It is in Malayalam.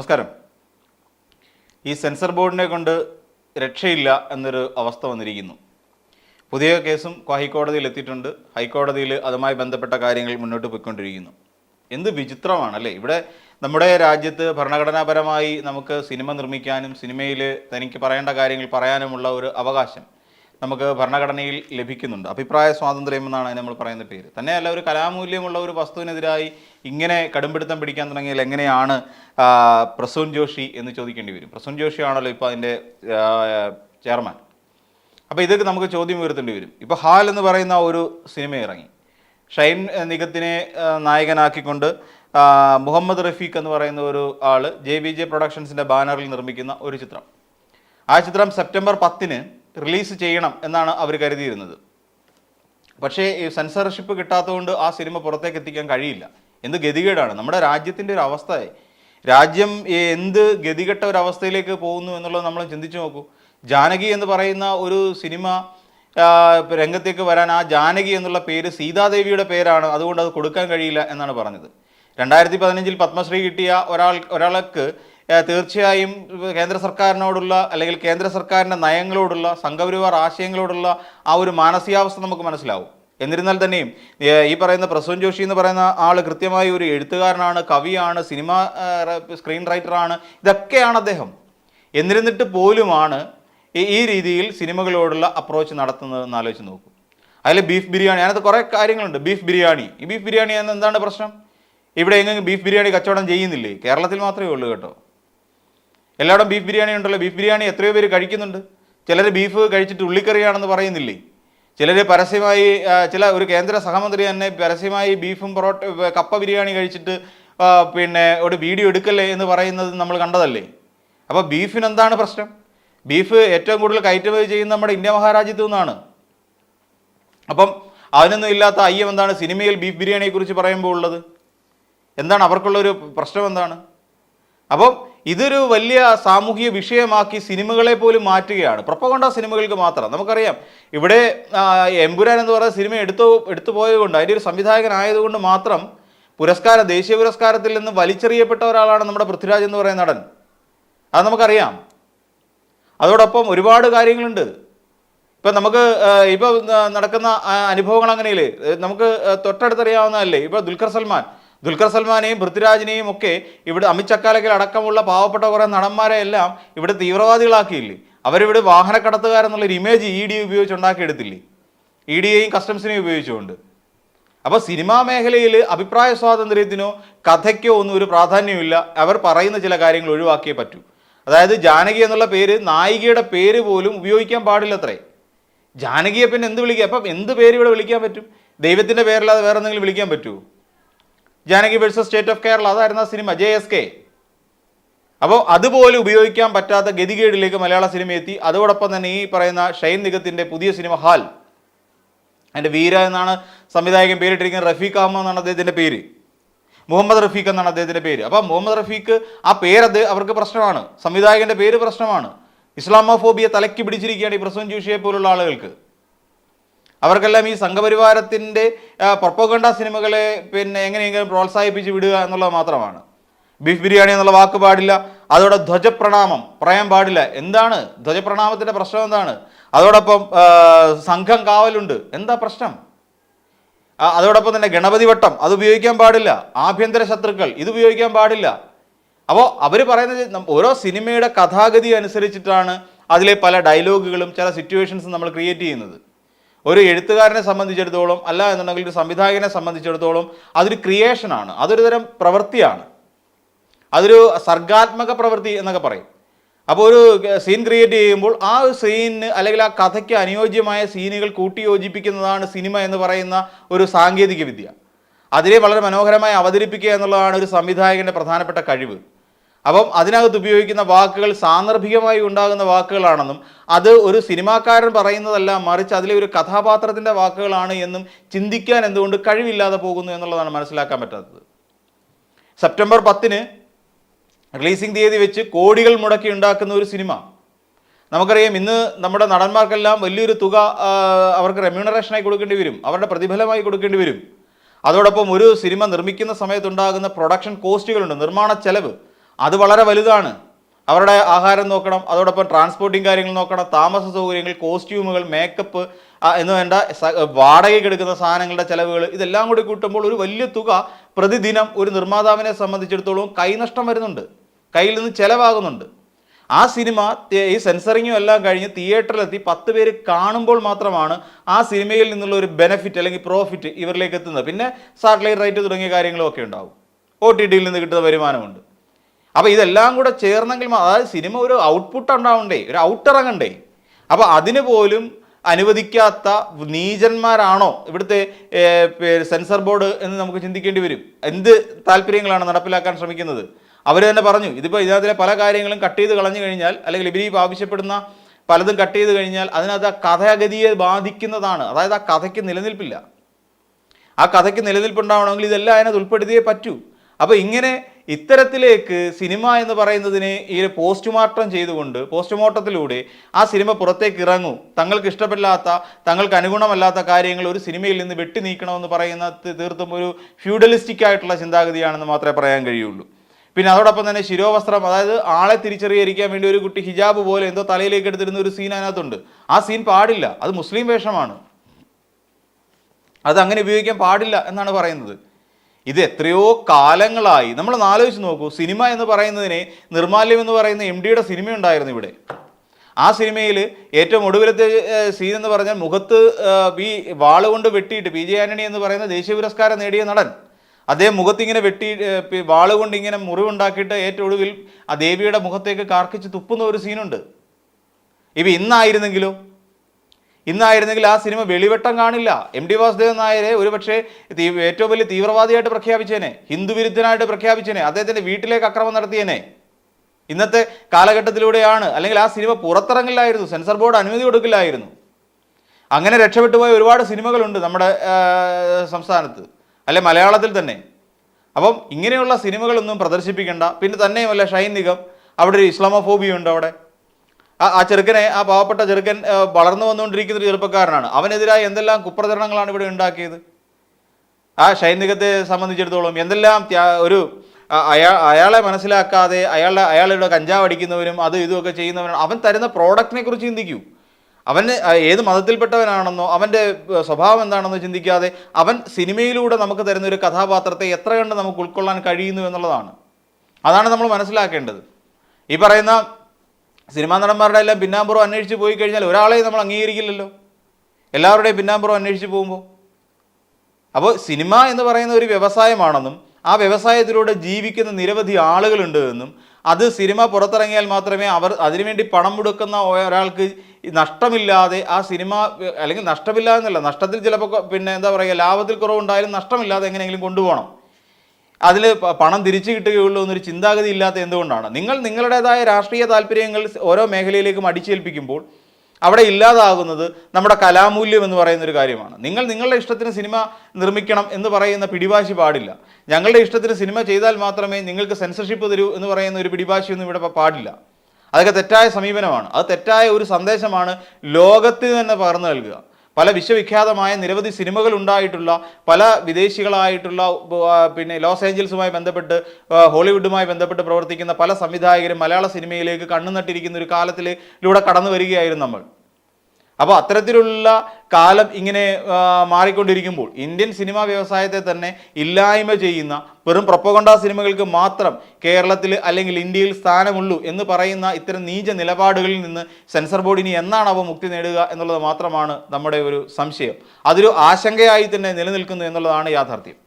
നമസ്കാരം. ഈ സെൻസർ ബോർഡിനെ കൊണ്ട് രക്ഷയില്ല എന്നൊരു അവസ്ഥ വന്നിരിക്കുന്നു. പുതിയ കേസും ഹൈക്കോടതിയിൽ എത്തിയിട്ടുണ്ട്. ഹൈക്കോടതിയിൽ അതുമായി ബന്ധപ്പെട്ട കാര്യങ്ങൾ മുന്നോട്ട് പോയിക്കൊണ്ടിരിക്കുന്നു. എന്ത് വിചിത്രമാണ് അല്ലേ? ഇവിടെ നമ്മുടെ രാജ്യത്ത് ഭരണഘടനാപരമായി നമുക്ക് സിനിമ നിർമ്മിക്കാനും സിനിമയിൽ തനിക്ക് പറയേണ്ട കാര്യങ്ങൾ പറയാനുമുള്ള ഒരു അവകാശം. നമുക്ക് ഭരണഘടനയിൽ ലഭിക്കുന്നുണ്ട്. അഭിപ്രായ സ്വാതന്ത്ര്യം എന്നാണ് നമ്മൾ പറയുന്ന പേര്. തന്നെയല്ല ഒരു കലാമൂല്യമുള്ള ഒരു വസ്തുവിനെതിരായി ഇങ്ങനെ കടുംപിടുത്തം പിടിക്കാൻ തുടങ്ങിയാൽ എങ്ങനെയാണ് പ്രസൂൺ ജോഷി എന്ന് ചോദിക്കേണ്ടി വരും. പ്രസൂൺ ജോഷിയാണല്ലോ ഇപ്പോൾ അതിന്റെ ചെയർമാൻ. അപ്പോൾ ഇതൊക്കെ നമുക്ക് ചോദ്യം ഉയർത്തേണ്ടി വരും. ഇപ്പോൾ ഹാൽ എന്ന് പറയുന്ന ഒരു സിനിമ ഇറങ്ങി. ഷൈൻ നിഗത്തിനെ നായകനാക്കിക്കൊണ്ട് മുഹമ്മദ് റഫീഖ് എന്ന് പറയുന്ന ഒരു ആൾ ജെ ബി ജെ പ്രൊഡക്ഷൻസിന്റെ ബാനറിൽ നിർമ്മിക്കുന്ന ഒരു ചിത്രം. ആ ചിത്രം സെപ്റ്റംബർ പത്തിന് റിലീസ് ചെയ്യണം എന്നാണ് അവർ കരുതിയിരുന്നത്. പക്ഷേ ഈ സെൻസർഷിപ്പ് കിട്ടാത്തതുകൊണ്ട് ആ സിനിമ പുറത്തേക്ക് എത്തിക്കാൻ കഴിയില്ല. എന്ത് ഗതികേടാണ്? നമ്മുടെ രാജ്യത്തിന്റെ ഒരു അവസ്ഥ. രാജ്യം എന്ത് ഗതികെട്ട ഒരു അവസ്ഥയിലേക്ക് പോകുന്നു എന്നുള്ളത് നമ്മൾ ചിന്തിച്ചു നോക്കൂ. ജാനകി എന്ന് പറയുന്ന ഒരു സിനിമ രംഗത്തേക്ക് വരാൻ ആ ജാനകി എന്നുള്ള പേര് സീതാദേവിയുടെ പേരാണ്. അതുകൊണ്ട് അത് കൊടുക്കാൻ കഴിയില്ല എന്നാണ് പറഞ്ഞത്. രണ്ടായിരത്തി പതിനഞ്ചിൽ പത്മശ്രീ കിട്ടിയ ഒരാൾ ഒരാൾക്ക് തീർച്ചയായും കേന്ദ്ര സർക്കാരിനോടുള്ള അല്ലെങ്കിൽ കേന്ദ്ര സർക്കാരിന്റെ നയങ്ങളോടുള്ള സംഘപരിവാർ ആശയങ്ങളോടുള്ള ആ ഒരു മാനസികാവസ്ഥ നമുക്ക് മനസ്സിലാവും. എന്നിരുന്നാൽ തന്നെയും ഈ പറയുന്ന പ്രസവൻ ജോഷി എന്ന് പറയുന്ന ആൾ കൃത്യമായി ഒരു എഴുത്തുകാരനാണ് കവിയാണ് സിനിമ സ്ക്രീൻ റൈറ്ററാണ് ഇതൊക്കെയാണ് അദ്ദേഹം. എന്നിരുന്നിട്ട് പോലുമാണ് ഈ രീതിയിൽ സിനിമകളോടുള്ള അപ്രോച്ച് നടത്തുന്നതെന്ന് ആലോചിച്ച് നോക്കൂ. അതിൽ ബീഫ് ബിരിയാണി അതിനകത്ത് കുറേ കാര്യങ്ങളുണ്ട്. ബീഫ് ബിരിയാണി. ഈ ബീഫ് ബിരിയാണി എന്താണ് പ്രശ്നം? ഇവിടെ എങ്ങും ബീഫ് ബിരിയാണി കച്ചവടം ചെയ്യുന്നില്ലേ? കേരളത്തിൽ മാത്രമേ ഉള്ളൂ കേട്ടോ. എല്ലായിടും ബീഫ് ബിരിയാണി ഉണ്ടല്ലോ. ബീഫ് ബിരിയാണി എത്രയോ പേര് കഴിക്കുന്നുണ്ട്. ചിലർ ബീഫ് കഴിച്ചിട്ട് ഉള്ളിക്കറിയാണെന്ന് പറയുന്നില്ലേ? ചിലർ പരസ്യമായി ചില ഒരു കേന്ദ്ര സഹമന്ത്രി തന്നെ പരസ്യമായി ബീഫും പൊറോട്ട കപ്പ ബിരിയാണി കഴിച്ചിട്ട് പിന്നെ ഒരു വീഡിയോ എടുക്കല്ലേ എന്ന് പറയുന്നത് നമ്മൾ കണ്ടതല്ലേ? അപ്പോൾ ബീഫിന് എന്താണ് പ്രശ്നം? ബീഫ് ഏറ്റവും കൂടുതൽ കയറ്റുമതി ചെയ്യുന്ന നമ്മുടെ ഇന്ത്യ മഹാരാജ്യത്തു നിന്നാണ്. അപ്പം അതിനൊന്നും ഇല്ലാത്ത അയ്യം എന്താണ് സിനിമയിൽ ബീഫ് ബിരിയാണിയെക്കുറിച്ച് പറയുമ്പോൾ ഉള്ളത്? എന്താണ് അവർക്കുള്ളൊരു പ്രശ്നം എന്താണ്? അപ്പം ഇതൊരു വലിയ സാമൂഹിക വിഷയമാക്കി സിനിമകളെ പോലും മാറ്റുകയാണ്. പ്രൊപ്പഗണ്ട സിനിമകൾക്ക് മാത്രം. നമുക്കറിയാം ഇവിടെ എമ്പുരാൻ എന്ന് പറയുന്ന സിനിമ എടുത്തു എടുത്തു പോയതുകൊണ്ട് അതിന്റെ ഒരു സംവിധായകനായതുകൊണ്ട് മാത്രം പുരസ്കാരം ദേശീയ പുരസ്കാരത്തിൽ നിന്ന് വലിച്ചെറിയപ്പെട്ട ഒരാളാണ് നമ്മുടെ പൃഥ്വിരാജ് എന്ന് പറയുന്ന നടൻ. അത് നമുക്കറിയാം. അതോടൊപ്പം ഒരുപാട് കാര്യങ്ങളുണ്ട്. ഇപ്പം നമുക്ക് ഇപ്പോൾ നടക്കുന്ന അനുഭവങ്ങൾ അങ്ങനെയില്ലേ? നമുക്ക് തൊട്ടടുത്തറിയാവുന്നതല്ലേ? ഇപ്പോൾ ദുൽഖർ സൽമാൻ. ദുൽഖർ സൽമാനെയും പൃഥ്വിരാജിനെയും ഒക്കെ ഇവിടെ അമിത് അടക്കമുള്ള പാവപ്പെട്ട കുറേ നടന്മാരെ എല്ലാം ഇവിടെ തീവ്രവാദികളാക്കിയില്ലേ? അവരിവിടെ വാഹനക്കടത്തുകാരെന്നുള്ളൊരു ഇമേജ് ഇ ഡി ഉപയോഗിച്ച് ഉണ്ടാക്കിയെടുത്തില്ലേ? ഇ ഡിയെയും കസ്റ്റംസിനെയും ഉപയോഗിച്ചുകൊണ്ട്. അപ്പോൾ സിനിമാ മേഖലയിൽ അഭിപ്രായ സ്വാതന്ത്ര്യത്തിനോ കഥയ്ക്കോ ഒന്നും ഒരു പ്രാധാന്യമില്ല അവർ പറയുന്ന ചില കാര്യങ്ങൾ ഒഴിവാക്കിയേ പറ്റൂ. അതായത് ജാനകി എന്നുള്ള പേര് നായികയുടെ പേര് പോലും ഉപയോഗിക്കാൻ പാടില്ലത്രേ. ജാനകിയെ പിന്നെ എന്ത് വിളിക്കുക അപ്പം എന്ത് പേര് ഇവിടെ വിളിക്കാൻ പറ്റും? ദൈവത്തിന്റെ പേരല്ലാതെ വേറെ എന്തെങ്കിലും വിളിക്കാൻ പറ്റുമോ Janaki versus state of Kerala അതായിരുന്നു ആ സിനിമ ജെ എസ് കെ അപ്പോൾ അതുപോലെ ഉപയോഗിക്കാൻ പറ്റാത്ത ഗതികേടിലേക്ക് മലയാള സിനിമ എത്തി. അതോടൊപ്പം തന്നെ ഈ പറയുന്ന ഷൈൻ നിഗത്തിന്റെ പുതിയ സിനിമ ഹാൽ. അതിന്റെ വീര എന്നാണ് സംവിധായകൻ പേരിട്ടിരിക്കുന്നത്. റഫീഖ് അഹമ്മദ് എന്നാണ് അദ്ദേഹത്തിന്റെ പേര്. മുഹമ്മദ് റഫീഖ് എന്നാണ് അദ്ദേഹത്തിന്റെ പേര്. അപ്പോൾ മുഹമ്മദ് റഫീഖ് ആ പേര് അത് അവർക്ക് പ്രശ്നമാണ്. സംവിധായകന്റെ പേര് പ്രശ്നമാണ്. ഇസ്ലാമോഫോബിയ തലക്കി പിടിച്ചിരിക്കുകയാണ് ഈ പ്രസവൻ ജോഷിയെ പോലുള്ള ആളുകൾക്ക്. അവർക്കെല്ലാം ഈ സംഘപരിവാരത്തിന്റെ പ്രൊപ്പഗണ്ട സിനിമകളെ പിന്നെ എങ്ങനെയെങ്കിലും പ്രോത്സാഹിപ്പിച്ച് വിടുക എന്നുള്ളത് മാത്രമാണ്. ബീഫ് ബിരിയാണി എന്നുള്ള വാക്ക് പാടില്ല. അതോടെ ധ്വജപ്രണാമം പറയാൻ പാടില്ല. എന്താണ്? ധ്വജപ്രണാമത്തിന്റെ പ്രശ്നം എന്താണ്? അതോടൊപ്പം സംഘം കാവലുണ്ട്. എന്താ പ്രശ്നം? അതോടൊപ്പം തന്നെ ഗണപതി വട്ടം അത് ഉപയോഗിക്കാൻ പാടില്ല. ആഭ്യന്തര ശത്രുക്കൾ ഇത് ഉപയോഗിക്കാൻ പാടില്ല. അപ്പോൾ അവർ പറയുന്നത് ഓരോ സിനിമയുടെ കഥാഗതി അനുസരിച്ചിട്ടാണ് അതിലെ പല ഡയലോഗുകളും ചില സിറ്റുവേഷൻസും നമ്മൾ ക്രിയേറ്റ് ചെയ്യുന്നത്. ഒരു എഴുത്തുകാരനെ സംബന്ധിച്ചിടത്തോളം അല്ല എന്നുണ്ടെങ്കിൽ ഒരു സംവിധായകനെ സംബന്ധിച്ചിടത്തോളം അതൊരു ക്രിയേഷനാണ് അതൊരു തരം പ്രവൃത്തിയാണ്. അതൊരു സർഗാത്മക പ്രവൃത്തി എന്നൊക്കെ പറയും. അപ്പോൾ ഒരു സീൻ ക്രിയേറ്റ് ചെയ്യുമ്പോൾ ആ ഒരു സീനിന് അല്ലെങ്കിൽ ആ കഥയ്ക്ക് അനുയോജ്യമായ സീനുകൾ കൂട്ടി യോജിപ്പിക്കുന്നതാണ് സിനിമ എന്ന് പറയുന്ന ഒരു സാങ്കേതിക വിദ്യ. അതിനെ വളരെ മനോഹരമായി അവതരിപ്പിക്കുക എന്നുള്ളതാണ് ഒരു സംവിധായകന്റെ പ്രധാനപ്പെട്ട കഴിവ്. അപ്പം അതിനകത്ത് ഉപയോഗിക്കുന്ന വാക്കുകൾ സാന്ദർഭികമായി ഉണ്ടാകുന്ന വാക്കുകളാണെന്നും അത് ഒരു സിനിമാക്കാരൻ പറയുന്നതല്ല മറിച്ച് അതിലെ ഒരു കഥാപാത്രത്തിന്റെ വാക്കുകളാണ് എന്നും ചിന്തിക്കാൻ എന്തുകൊണ്ട് കഴിവില്ലാതെ പോകുന്നു എന്നുള്ളതാണ് മനസ്സിലാക്കാൻ പറ്റാത്തത്. സെപ്റ്റംബർ പത്തിന് റിലീസിംഗ് തീയതി വെച്ച് കോടികൾ മുടക്കി ഉണ്ടാക്കുന്ന ഒരു സിനിമ. നമുക്കറിയാം ഇന്ന് നമ്മുടെ നടന്മാർക്കെല്ലാം വലിയൊരു തുക അവർക്ക് റെമ്യൂണറേഷനായി കൊടുക്കേണ്ടി വരും അവരുടെ പ്രതിഫലമായി കൊടുക്കേണ്ടി വരും. അതോടൊപ്പം ഒരു സിനിമ നിർമ്മിക്കുന്ന സമയത്തുണ്ടാകുന്ന പ്രൊഡക്ഷൻ കോസ്റ്റുകളുണ്ട് നിർമ്മാണ ചെലവ്. അത് വളരെ വലുതാണ്. അവരുടെ ആഹാരം നോക്കണം അതോടൊപ്പം ട്രാൻസ്പോർട്ടിങ് കാര്യങ്ങൾ നോക്കണം താമസ സൗകര്യങ്ങൾ കോസ്റ്റ്യൂമുകൾ മേക്കപ്പ് എന്ന് വേണ്ട വാടകയ്ക്ക് എടുക്കുന്ന സാധനങ്ങളുടെ ചിലവുകൾ ഇതെല്ലാം കൂടി കൂട്ടുമ്പോൾ ഒരു വലിയ തുക പ്രതിദിനം ഒരു നിർമ്മാതാവിനെ സംബന്ധിച്ചിടത്തോളം കൈനഷ്ടം വരുന്നുണ്ട്. കയ്യിൽ നിന്ന് ചിലവാകുന്നുണ്ട്. ആ സിനിമ ഈ സെൻസറിങ്ങും എല്ലാം കഴിഞ്ഞ് തിയേറ്ററിലെത്തി പത്ത് പേര് കാണുമ്പോൾ മാത്രമാണ് ആ സിനിമയിൽ നിന്നുള്ള ഒരു ബെനഫിറ്റ് അല്ലെങ്കിൽ പ്രോഫിറ്റ് ഇവരിലേക്ക് എത്തുന്നത്. പിന്നെ സാറ്റലൈറ്റ് റൈറ്റ് തുടങ്ങിയ കാര്യങ്ങളും ഒക്കെ ഉണ്ടാവും ഒ ടി ടിയിൽ നിന്ന് കിട്ടുന്ന വരുമാനമുണ്ട്. അപ്പോൾ ഇതെല്ലാം കൂടെ ചേർന്നെങ്കിൽ അതായത് സിനിമ ഒരു ഔട്ട്പുട്ട് ഉണ്ടാവണ്ടേ? ഒരു ഔട്ട് ഇറങ്ങണ്ടേ അപ്പോൾ അതിന് പോലും അനുവദിക്കാത്ത നീചന്മാരാണോ ഇവിടുത്തെ സെൻസർ ബോർഡ് എന്ന് നമുക്ക് ചിന്തിക്കേണ്ടി വരും? എന്ത് താല്പര്യങ്ങളാണ് നടപ്പിലാക്കാൻ ശ്രമിക്കുന്നത്? അവർ തന്നെ പറഞ്ഞു ഇതിപ്പോൾ ഇതിനകത്തിലെ പല കാര്യങ്ങളും കട്ട് ചെയ്ത് കളഞ്ഞു കഴിഞ്ഞാൽ അല്ലെങ്കിൽ ഇവരീ ആവശ്യപ്പെടുന്ന പലതും കട്ട് ചെയ്ത് കഴിഞ്ഞാൽ അതിനകത്ത് ആ കഥാഗതിയെ ബാധിക്കുന്നതാണ്. അതായത് ആ കഥയ്ക്ക് നിലനിൽപ്പില്ല. ആ കഥയ്ക്ക് നിലനിൽപ്പുണ്ടാവണമെങ്കിൽ ഇതെല്ലാം അതിനകത്ത് ഉൾപ്പെടുത്തിയേ പറ്റൂ. അപ്പോൾ ഇങ്ങനെ ഇത്തരത്തിലേക്ക് സിനിമ എന്ന് പറയുന്നതിനെ ഈ പോസ്റ്റ്മോർട്ടം ചെയ്തുകൊണ്ട് പോസ്റ്റ്മോർട്ടത്തിലൂടെ ആ സിനിമ പുറത്തേക്ക് ഇറങ്ങൂ. തങ്ങൾക്ക് ഇഷ്ടപ്പെടാത്ത തങ്ങൾക്ക് അനുഗുണമല്ലാത്ത കാര്യങ്ങൾ ഒരു സിനിമയിൽ നിന്ന് വെട്ടി നീക്കണമെന്ന് പറയുന്ന തീർത്തും ഒരു ഫ്യൂഡലിസ്റ്റിക് ആയിട്ടുള്ള ചിന്താഗതിയാണെന്ന് മാത്രമേ പറയാൻ കഴിയുള്ളൂ. പിന്നെ അതോടൊപ്പം തന്നെ ശിരോവസ്ത്രം അതായത് ആളെ തിരിച്ചറിയാതിരിക്കാൻ വേണ്ടി ഒരു കുട്ടി ഹിജാബ് പോലെ എന്തോ തലയിലേക്ക് എടുത്തിരുന്ന ഒരു സീൻ അതിനകത്തുണ്ട്. ആ സീൻ പാടില്ല. അത് മുസ്ലിം വേഷമാണ്. അത് അങ്ങനെ ഉപയോഗിക്കാൻ പാടില്ല എന്നാണ് പറയുന്നത്. ഇത് എത്രയോ കാലങ്ങളായി. നമ്മൾ ആലോചിച്ച് നോക്കൂ. സിനിമ എന്ന് പറയുന്നതിനെ നിർമാല്യം എന്ന് പറയുന്ന എം ഡിയുടെ സിനിമ ഉണ്ടായിരുന്നു ഇവിടെ. ആ സിനിമയിൽ ഏറ്റവും ഒടുവിലത്തെ സീൻ എന്ന് പറഞ്ഞാൽ മുഖത്ത് ബി വാൾ കൊണ്ട് വെട്ടിയിട്ട് പി ജെ ആന്റണി എന്ന് പറയുന്ന ദേശീയ പുരസ്കാരം നേടിയ നടൻ. അദ്ദേഹം മുഖത്തിങ്ങനെ വെട്ടി വാളുകൊണ്ട് വാൾ കൊണ്ട് ഇങ്ങനെ മുറിവുണ്ടാക്കിയിട്ട് ഏറ്റവും ഒടുവിൽ ആ ദേവിയുടെ മുഖത്തേക്ക് കാർക്കിച്ച് തുപ്പുന്ന ഒരു സീനുണ്ട് ഇവ ഇന്നായിരുന്നെങ്കിലോ? ഇന്നായിരുന്നെങ്കിൽ ആ സിനിമ വെളിവട്ടം കാണില്ല. എം ഡി വാസുദേവൻ നായരെ ഒരുപക്ഷെ ഏറ്റവും വലിയ തീവ്രവാദിയായിട്ട് പ്രഖ്യാപിച്ചേനെ. ഹിന്ദുവിരുദ്ധനായിട്ട് പ്രഖ്യാപിച്ചേനെ. അദ്ദേഹത്തിന്റെ വീട്ടിലേക്ക് അക്രമം നടത്തിയേനെ. ഇന്നത്തെ കാലഘട്ടത്തിലൂടെയാണ് അല്ലെങ്കിൽ ആ സിനിമ പുറത്തിറങ്ങില്ലായിരുന്നു സെൻസർ ബോർഡ് അനുമതി കൊടുക്കില്ലായിരുന്നു. അങ്ങനെ രക്ഷപ്പെട്ടു പോയ ഒരുപാട് സിനിമകളുണ്ട് നമ്മുടെ സംസ്ഥാനത്ത് അല്ലെ മലയാളത്തിൽ തന്നെ. അപ്പം ഇങ്ങനെയുള്ള സിനിമകളൊന്നും പ്രദർശിപ്പിക്കേണ്ട. പിന്നെ തന്നെയുമല്ല ഷൈൻ നിഗം അവിടെ ഒരു ഇസ്ലാമോഫോബിയ ഉണ്ട് അവിടെ. ആ ചെറുക്കനെ ആ പാവപ്പെട്ട ചെറുക്കൻ വളർന്നു വന്നുകൊണ്ടിരിക്കുന്ന ഒരു ചെറുപ്പക്കാരനാണ്. അവനെതിരായ എന്തെല്ലാം കുപ്രചരണങ്ങളാണ് ഇവിടെ ഉണ്ടാക്കിയത്? ആ സൈനികത്തെ സംബന്ധിച്ചിടത്തോളം എന്തെല്ലാം ഒരു അയാൾ അയാ അയാളെ മനസ്സിലാക്കാതെ അയാളുടെ അയാളുടെ കഞ്ചാവ് അടിക്കുന്നവരും അത് ഇതുമൊക്കെ ചെയ്യുന്നവരും അവൻ തരുന്ന പ്രോഡക്റ്റിനെ കുറിച്ച് ചിന്തിക്കൂ. അവന് ഏത് മതത്തിൽപ്പെട്ടവനാണെന്നോ അവന്റെ സ്വഭാവം എന്താണെന്നോ ചിന്തിക്കാതെ അവൻ സിനിമയിലൂടെ നമുക്ക് തരുന്ന ഒരു കഥാപാത്രത്തെ എത്ര കണ്ട് നമുക്ക് ഉൾക്കൊള്ളാൻ കഴിയുന്നു എന്നുള്ളതാണ്. അതാണ് നമ്മൾ മനസ്സിലാക്കേണ്ടത്. ഈ പറയുന്ന സിനിമാ നടന്മാരുടെ എല്ലാം പിന്നാമ്പുറം അന്വേഷിച്ച് പോയി കഴിഞ്ഞാൽ ഒരാളെയും നമ്മൾ അംഗീകരിക്കില്ലല്ലോ. എല്ലാവരുടെയും പിന്നാമ്പുറം അന്വേഷിച്ച് പോകുമ്പോൾ അപ്പോൾ സിനിമ എന്ന് പറയുന്ന ഒരു വ്യവസായമാണെന്നും ആ വ്യവസായത്തിലൂടെ ജീവിക്കുന്ന നിരവധി ആളുകളുണ്ട് എന്നും അത് സിനിമ പുറത്തിറങ്ങിയാൽ മാത്രമേ അവർ അതിനുവേണ്ടി പണം മുടക്കുന്ന ഒരാൾക്ക് നഷ്ടമില്ലാതെ ആ സിനിമ അല്ലെങ്കിൽ നഷ്ടമില്ല എന്നല്ല നഷ്ടത്തിൽ ചിലപ്പോൾ പിന്നെ എന്താ പറയുക ലാഭത്തിൽ കുറവുണ്ടായാലും നഷ്ടമില്ലാതെ എങ്ങനെയെങ്കിലും കൊണ്ടുപോകണം. അതിൽ പണം തിരിച്ചു കിട്ടുകയുള്ളൂ എന്നൊരു ചിന്താഗതി ഇല്ലാത്ത എന്തുകൊണ്ടാണ്? നിങ്ങൾ നിങ്ങളുടേതായ രാഷ്ട്രീയ താല്പര്യങ്ങൾ ഓരോ മേഖലയിലേക്കും അടിച്ചേൽപ്പിക്കുമ്പോൾ അവിടെ ഇല്ലാതാകുന്നത് നമ്മുടെ കലാമൂല്യം എന്ന് പറയുന്ന ഒരു കാര്യമാണ്. നിങ്ങൾ നിങ്ങളുടെ ഇഷ്ടത്തിന് സിനിമ നിർമ്മിക്കണം എന്ന് പറയുന്ന പിടിവാശി പാടില്ല. ഞങ്ങളുടെ ഇഷ്ടത്തിന് സിനിമ ചെയ്താൽ മാത്രമേ നിങ്ങൾക്ക് സെൻസർഷിപ്പ് തരൂ എന്ന് പറയുന്ന ഒരു പിടിവാശിയൊന്നും ഇവിടെ പാടില്ല. അതൊക്കെ തെറ്റായ സമീപനമാണ്. അത് തെറ്റായ ഒരു സന്ദേശമാണ് ലോകത്തിന് തന്നെ പകർന്നു നൽകുക. പല വിശ്വവിഖ്യാതമായ നിരവധി സിനിമകൾ ഉണ്ടായിട്ടുള്ള പല വിദേശികളായിട്ടുള്ള പിന്നെ ലോസ് ഏഞ്ചൽസുമായി ബന്ധപ്പെട്ട് ഹോളിവുഡുമായി ബന്ധപ്പെട്ട് പ്രവർത്തിക്കുന്ന പല സംവിധായകരും മലയാള സിനിമയിലേക്ക് കണ്ണു നട്ടിരിക്കുന്ന ഒരു കാലത്തിലൂടെ കടന്നു വരികയായിരുന്നു നമ്മൾ. അപ്പോൾ അത്തരത്തിലുള്ള കാലം ഇങ്ങനെ മാറിക്കൊണ്ടിരിക്കുമ്പോൾ ഇന്ത്യൻ സിനിമാ വ്യവസായത്തെ തന്നെ ഇല്ലായ്മ ചെയ്യുന്ന വെറും പ്രൊപ്പഗണ്ട സിനിമകൾക്ക് മാത്രം കേരളത്തിൽ അല്ലെങ്കിൽ ഇന്ത്യയിൽ സ്ഥാനമുള്ളൂ എന്ന് പറയുന്ന ഇത്തരം നീച നിലപാടുകളിൽ നിന്ന് സെൻസർ ബോർഡിന് അവ മുക്തി നേടുക എന്നുള്ളത് മാത്രമാണ് നമ്മുടെ ഒരു സംശയം. അതൊരു ആശങ്കയായി തന്നെ നിലനിൽക്കുന്നു എന്നുള്ളതാണ് യാഥാർത്ഥ്യം.